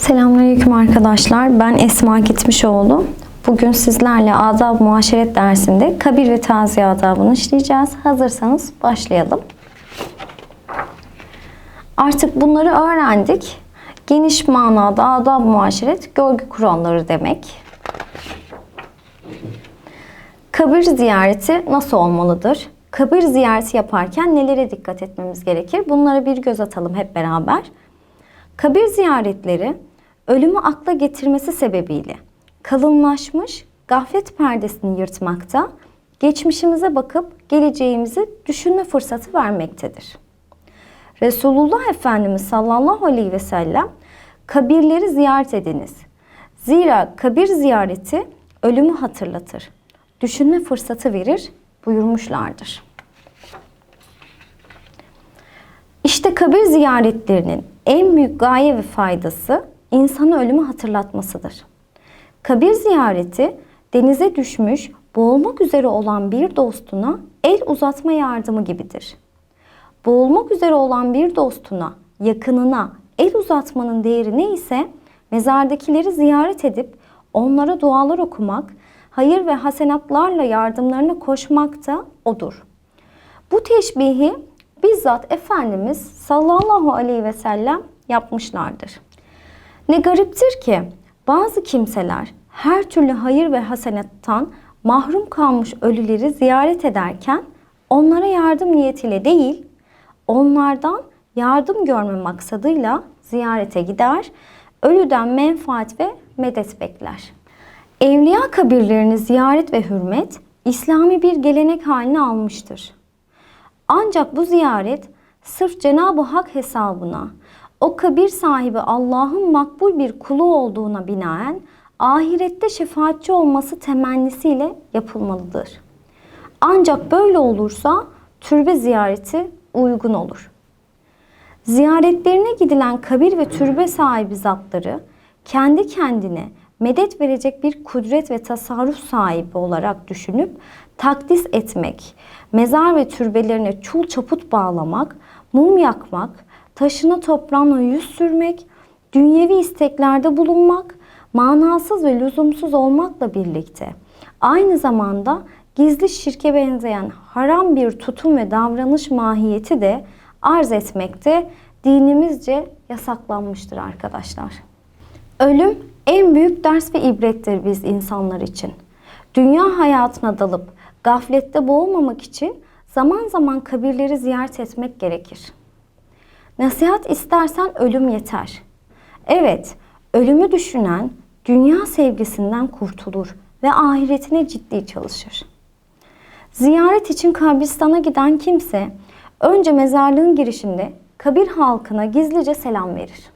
Selamünaleyküm arkadaşlar. Ben Esma Gitmişoğlu. Bugün sizlerle adab muaşeret dersinde kabir ve taziye adabını işleyeceğiz. Hazırsanız başlayalım. Artık bunları öğrendik. Geniş manada adab muaşeret görgü kuralları demek. Kabir ziyareti nasıl olmalıdır? Kabir ziyareti yaparken nelere dikkat etmemiz gerekir? Bunlara bir göz atalım hep beraber. Kabir ziyaretleri ölümü akla getirmesi sebebiyle kalınlaşmış gaflet perdesini yırtmakta, geçmişimize bakıp geleceğimizi düşünme fırsatı vermektedir. Resulullah Efendimiz sallallahu aleyhi ve sellem kabirleri ziyaret ediniz. Zira kabir ziyareti ölümü hatırlatır, düşünme fırsatı verir buyurmuşlardır. İşte kabir ziyaretlerinin en büyük gaye ve faydası insanı ölümü hatırlatmasıdır. Kabir ziyareti denize düşmüş, boğulmak üzere olan bir dostuna el uzatma yardımı gibidir. Boğulmak üzere olan bir dostuna, yakınına el uzatmanın değeri neyse mezardakileri ziyaret edip onlara dualar okumak, hayır ve hasenatlarla yardımlarına koşmak da odur. Bu teşbihi bizzat Efendimiz sallallahu aleyhi ve sellem yapmışlardır. Ne gariptir ki bazı kimseler her türlü hayır ve hasenattan mahrum kalmış ölüleri ziyaret ederken onlara yardım niyetiyle değil, onlardan yardım görme maksadıyla ziyarete gider, ölüden menfaat ve medet bekler. Evliya kabirlerini ziyaret ve hürmet İslami bir gelenek haline almıştır. Ancak bu ziyaret sırf Cenab-ı Hak hesabına o kabir sahibi Allah'ın makbul bir kulu olduğuna binaen ahirette şefaatçi olması temennisiyle yapılmalıdır. Ancak böyle olursa türbe ziyareti uygun olur. Ziyaretlerine gidilen kabir ve türbe sahibi zatları kendi kendine medet verecek bir kudret ve tasarruf sahibi olarak düşünüp takdis etmek, mezar ve türbelerine çul çaput bağlamak, mum yakmak, taşına toprağına yüz sürmek, dünyevi isteklerde bulunmak, manasız ve lüzumsuz olmakla birlikte aynı zamanda gizli şirke benzeyen haram bir tutum ve davranış mahiyeti de arz etmekte dinimizce yasaklanmıştır arkadaşlar. Ölüm en büyük ders ve ibrettir biz insanlar için. Dünya hayatına dalıp gaflette boğulmamak için zaman zaman kabirleri ziyaret etmek gerekir. Nasihat istersen ölüm yeter. Evet, ölümü düşünen dünya sevgisinden kurtulur ve ahiretine ciddi çalışır. Ziyaret için kabristana giden kimse önce mezarlığın girişinde kabir halkına gizlice selam verir.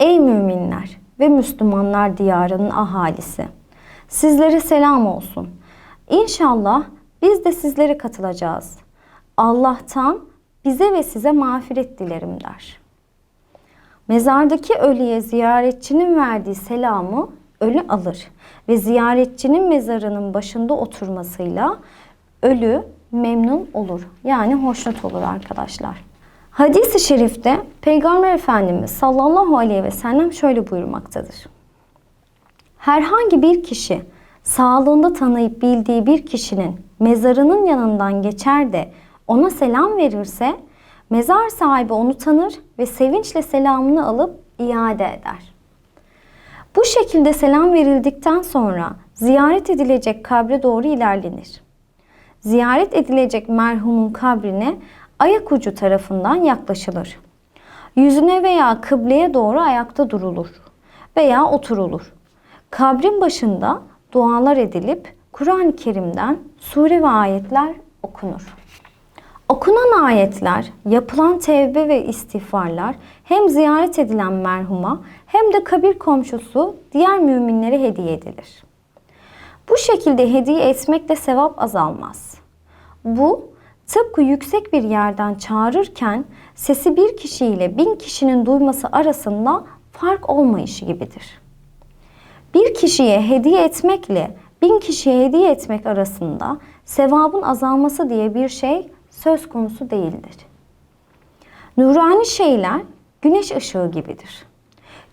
Ey müminler ve Müslümanlar diyarının ahalisi! Sizlere selam olsun. İnşallah biz de sizlere katılacağız. Allah'tan bize ve size mağfiret dilerim der. Mezardaki ölüye ziyaretçinin verdiği selamı ölü alır ve ziyaretçinin mezarının başında oturmasıyla ölü memnun olur. Yani hoşnut olur arkadaşlar. Hadis-i şerifte Peygamber Efendimiz sallallahu aleyhi ve sellem şöyle buyurmaktadır. Herhangi bir kişi sağlığında tanıyıp bildiği bir kişinin mezarının yanından geçer de ona selam verirse mezar sahibi onu tanır ve sevinçle selamını alıp iade eder. Bu şekilde selam verildikten sonra ziyaret edilecek kabre doğru ilerlenir. Ziyaret edilecek merhumun kabrine ayak ucu tarafından yaklaşılır. Yüzüne veya kıbleye doğru ayakta durulur veya oturulur. Kabrin başında dualar edilip Kur'an-ı Kerim'den sure ve ayetler okunur. Okunan ayetler, yapılan tevbe ve istiğfarlar hem ziyaret edilen merhuma hem de kabir komşusu diğer müminlere hediye edilir. Bu şekilde hediye etmekle sevap azalmaz. Bu tıpkı yüksek bir yerden çağırırken sesi bir kişiyle bin kişinin duyması arasında fark olmayışı gibidir. Bir kişiye hediye etmekle bin kişiye hediye etmek arasında sevabın azalması diye bir şey söz konusu değildir. Nurani şeyler güneş ışığı gibidir.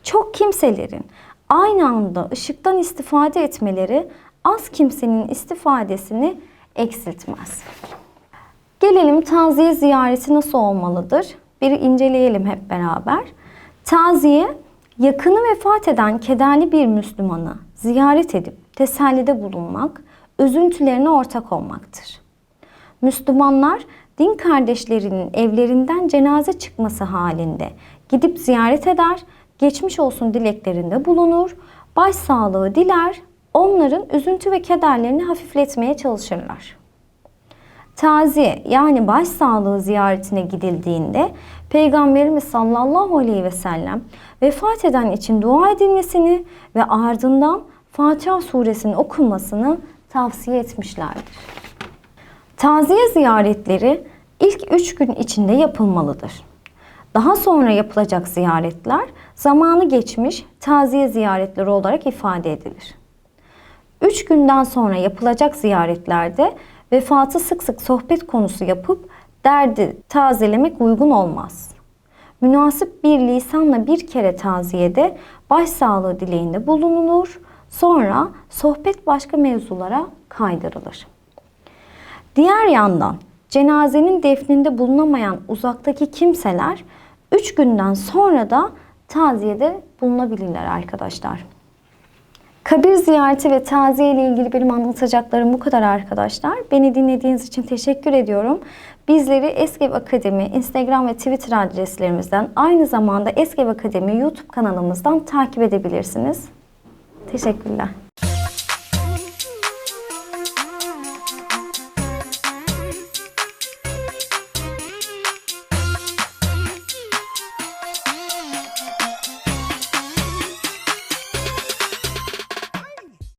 Çok kimselerin aynı anda ışıktan istifade etmeleri az kimsenin istifadesini eksiltmez. Gelelim taziye ziyareti nasıl olmalıdır? Bir inceleyelim hep beraber. Taziye, yakını vefat eden kederli bir Müslümanı ziyaret edip tesellide bulunmak, üzüntülerine ortak olmaktır. Müslümanlar din kardeşlerinin evlerinden cenaze çıkması halinde gidip ziyaret eder, geçmiş olsun dileklerinde bulunur, başsağlığı diler, onların üzüntü ve kederlerini hafifletmeye çalışırlar. Taziye yani başsağlığı ziyaretine gidildiğinde Peygamberimiz sallallahu aleyhi ve sellem vefat eden için dua edilmesini ve ardından Fatiha suresinin okunmasını tavsiye etmişlerdir. Taziye ziyaretleri ilk üç gün içinde yapılmalıdır. Daha sonra yapılacak ziyaretler zamanı geçmiş taziye ziyaretleri olarak ifade edilir. Üç günden sonra yapılacak ziyaretlerde vefatı sık sık sohbet konusu yapıp derdi tazelemek uygun olmaz. Münasip bir lisanla bir kere taziyede başsağlığı dileğinde bulunulur. Sonra sohbet başka mevzulara kaydırılır. Diğer yandan cenazenin defninde bulunamayan uzaktaki kimseler 3 günden sonra da taziyede bulunabilirler arkadaşlar. Kabir ziyareti ve taziye ile ilgili benim anlatacaklarım bu kadar arkadaşlar. Beni dinlediğiniz için teşekkür ediyorum. Bizleri Eskev Akademi Instagram ve Twitter adreslerimizden aynı zamanda Eskev Akademi YouTube kanalımızdan takip edebilirsiniz. Teşekkürler.